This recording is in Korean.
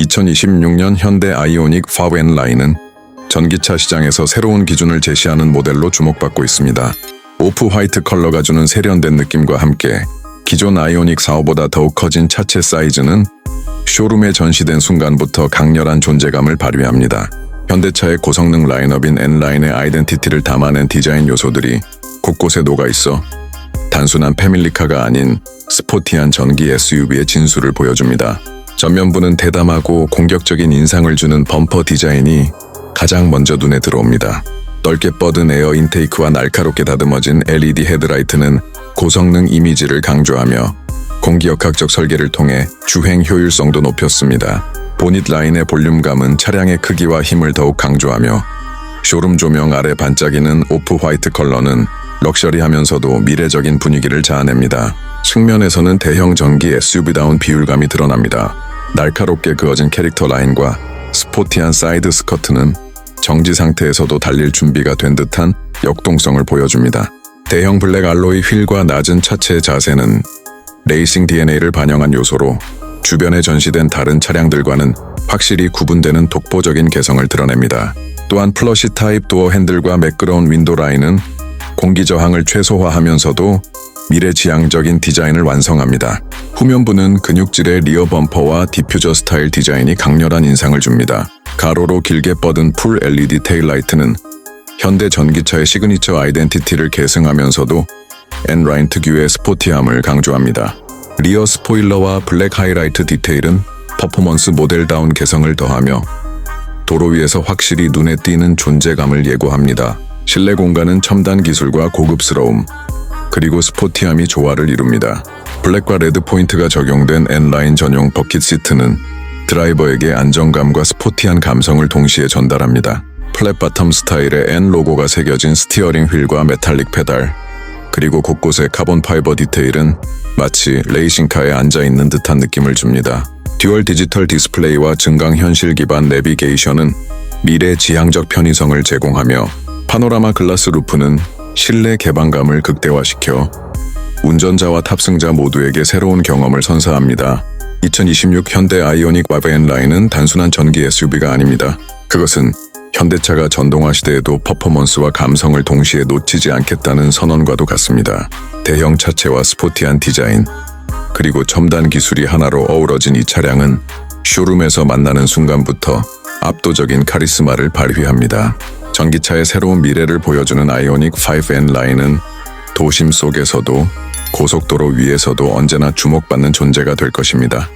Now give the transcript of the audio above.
2026년 현대 아이오닉 5N 라인은 전기차 시장에서 새로운 기준을 제시하는 모델로 주목받고 있습니다. 오프 화이트 컬러가 주는 세련된 느낌과 함께 기존 아이오닉 4호보다 더욱 커진 차체 사이즈는 쇼룸에 전시된 순간부터 강렬한 존재감을 발휘합니다. 현대차의 고성능 라인업인 N라인의 아이덴티티를 담아낸 디자인 요소들이 곳곳에 녹아 있어 단순한 패밀리카가 아닌 스포티한 전기 SUV의 진수를 보여줍니다. 전면부는 대담하고 공격적인 인상을 주는 범퍼 디자인이 가장 먼저 눈에 들어옵니다. 넓게 뻗은 에어 인테이크와 날카롭게 다듬어진 LED 헤드라이트는 고성능 이미지를 강조하며 공기역학적 설계를 통해 주행 효율성도 높였습니다. 보닛 라인의 볼륨감은 차량의 크기와 힘을 더욱 강조하며 쇼룸 조명 아래 반짝이는 오프 화이트 컬러는 럭셔리하면서도 미래적인 분위기를 자아냅니다. 측면에서는 대형 전기 SUV다운 비율감이 드러납니다. 날카롭게 그어진 캐릭터 라인과 스포티한 사이드 스커트는 정지 상태에서도 달릴 준비가 된 듯한 역동성을 보여줍니다. 대형 블랙 알로이 휠과 낮은 차체의 자세는 레이싱 DNA를 반영한 요소로 주변에 전시된 다른 차량들과는 확실히 구분되는 독보적인 개성을 드러냅니다. 또한 플러시 타입 도어 핸들과 매끄러운 윈도 라인은 공기 저항을 최소화하면서도 미래지향적인 디자인을 완성합니다. 후면부는 근육질의 리어 범퍼와 디퓨저 스타일 디자인이 강렬한 인상을 줍니다. 가로로 길게 뻗은 풀 LED 테일라이트는 현대 전기차의 시그니처 아이덴티티를 계승하면서도 N라인 특유의 스포티함을 강조합니다. 리어 스포일러와 블랙 하이라이트 디테일은 퍼포먼스 모델다운 개성을 더하며 도로 위에서 확실히 눈에 띄는 존재감을 예고합니다. 실내 공간은 첨단 기술과 고급스러움, 그리고 스포티함이 조화를 이룹니다. 블랙과 레드 포인트가 적용된 N라인 전용 버킷 시트는 드라이버에게 안정감과 스포티한 감성을 동시에 전달합니다. 플랫 바텀 스타일의 N 로고가 새겨진 스티어링 휠과 메탈릭 페달, 그리고 곳곳의 카본 파이버 디테일은 마치 레이싱카에 앉아있는 듯한 느낌을 줍니다. 듀얼 디지털 디스플레이와 증강 현실 기반 내비게이션은 미래 지향적 편의성을 제공하며 파노라마 글라스 루프는 실내 개방감을 극대화시켜 운전자와 탑승자 모두에게 새로운 경험을 선사합니다. 2026 현대 아이오닉 와벤 라인은 단순한 전기 SUV가 아닙니다. 그것은 현대차가 전동화 시대에도 퍼포먼스와 감성을 동시에 놓치지 않겠다는 선언과도 같습니다. 대형 차체와 스포티한 디자인, 그리고 첨단 기술이 하나로 어우러진 이 차량은 쇼룸에서 만나는 순간부터 압도적인 카리스마를 발휘합니다. 전기차의 새로운 미래를 보여주는 아이오닉 5N 라인은 도심 속에서도 고속도로 위에서도 언제나 주목받는 존재가 될 것입니다.